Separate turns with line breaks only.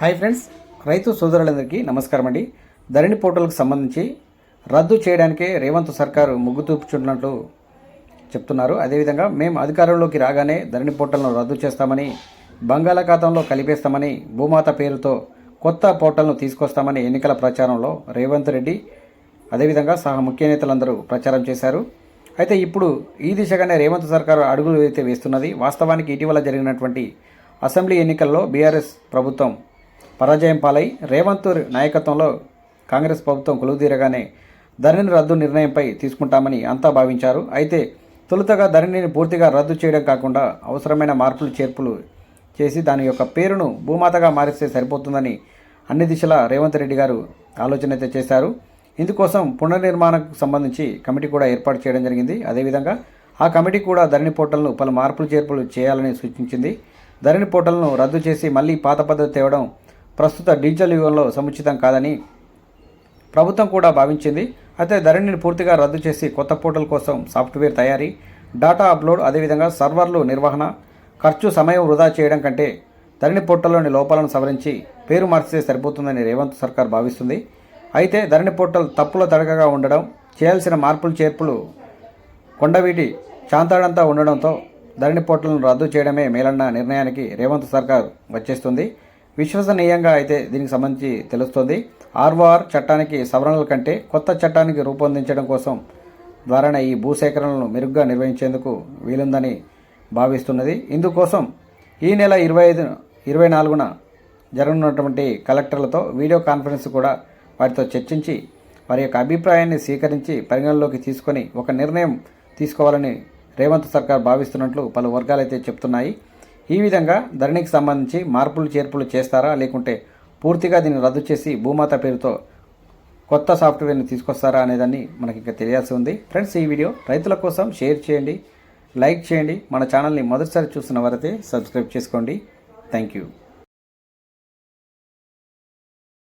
Hi friends రైతు సోదరులందరికీ నమస్కారం అండి. ధరణి పోర్టల్కి సంబంధించి రద్దు చేయడానికే రేవంత్ సర్కారు మొగ్గుతూపుచున్నట్లు చెప్తున్నారు. అదేవిధంగా మేము అధికారంలోకి రాగానే ధరణి పోర్టల్ను రద్దు చేస్తామని బంగాళాఖాతంలో కలిపేస్తామని భూమాత పేరుతో కొత్త పోర్టల్ను తీసుకొస్తామని ఎన్నికల ప్రచారంలో రేవంత్ రెడ్డి అదేవిధంగా సహా ముఖ్య నేతలందరూ ప్రచారం చేశారు. అయితే ఇప్పుడు ఈ దిశగానే రేవంత్ సర్కారు అడుగులు అయితే వేస్తున్నది. వాస్తవానికి ఇటీవల జరిగినటువంటి అసెంబ్లీ ఎన్నికల్లో బీఆర్ఎస్ ప్రభుత్వం పరాజయం పాలై రేవంత్ నాయకత్వంలో కాంగ్రెస్ ప్రభుత్వం కొలువుదీరగానే ధరణిని రద్దు నిర్ణయంపై తీసుకుంటామని అంతా భావించారు. అయితే తొలుతగా ధరణిని పూర్తిగా రద్దు చేయడం కాకుండా అవసరమైన మార్పులు చేర్పులు చేసి దాని యొక్క పేరును భూమాతగా మారిస్తే సరిపోతుందని అన్ని దిశలా రేవంత్ రెడ్డి గారు ఆలోచన అయితే చేశారు. ఇందుకోసం పునర్నిర్మాణకు సంబంధించి కమిటీ కూడా ఏర్పాటు చేయడం జరిగింది. అదేవిధంగా ఆ కమిటీ కూడా ధరణి పోర్టల్ను పలు మార్పులు చేర్పులు చేయాలని సూచించింది. ధరణి పోర్టల్ను రద్దు చేసి మళ్ళీ పాత పద్ధతి తేవడం ప్రస్తుత డిజిటల్ యుగంలో సముచితం కాదని ప్రభుత్వం కూడా భావించింది. అయితే ధరణిని పూర్తిగా రద్దు చేసి కొత్త పోర్టల్ కోసం సాఫ్ట్వేర్ తయారీ డేటా అప్లోడ్ అదేవిధంగా సర్వర్లు నిర్వహణ ఖర్చు సమయం వృధా చేయడం కంటే ధరణి పోర్టల్లోని లోపాలను సవరించి పేరు మార్చితే సరిపోతుందని రేవంత్ సర్కార్ భావిస్తుంది. అయితే ధరణి పోర్టల్ తప్పుల తడకగా ఉండడం చేయాల్సిన మార్పులు చేర్పులు కొండవీటి చాంతాడంతా ఉండడంతో ధరణి పోర్టల్ను రద్దు చేయడమే మేలన్న నిర్ణయానికి రేవంత్ సర్కార్ వచ్చేస్తుంది. విశ్వసనీయంగా అయితే దీనికి సంబంధించి తెలుస్తుంది. ఆర్ఓఆర్ చట్టానికి సవరణల కంటే కొత్త చట్టానికి రూపొందించడం కోసం ద్వారానే ఈ భూసేకరణలను మెరుగ్గా నిర్వహించేందుకు వీలుందని భావిస్తున్నది. ఇందుకోసం ఈ నెల ఇరవై ఐదు ఇరవై నాలుగున జరగనున్నటువంటి కలెక్టర్లతో వీడియో కాన్ఫరెన్స్ కూడా వారితో చర్చించి వారి యొక్క అభిప్రాయాన్ని స్వీకరించి పరిగణలోకి తీసుకొని ఒక నిర్ణయం తీసుకోవాలని రేవంత్ సర్కార్ భావిస్తున్నట్లు పలు వర్గాలైతే చెప్తున్నాయి. ఈ విధంగా ధరణికి సంబంధించి మార్పులు చేర్పులు చేస్తారా? లేకుంటే పూర్తిగా దీన్ని రద్దు చేసి భూమాత పేరుతో కొత్త సాఫ్ట్వేర్ని తీసుకొస్తారా అనేదాన్ని మనకి ఇంకా తెలియాల్సి ఉంది. ఫ్రెండ్స్ ఈ వీడియో రైతుల కోసం షేర్ చేయండి లైక్ చేయండి. మన ఛానల్ని మొదటిసారి చూస్తున్న వారైతే సబ్స్క్రైబ్ చేసుకోండి. Thank you.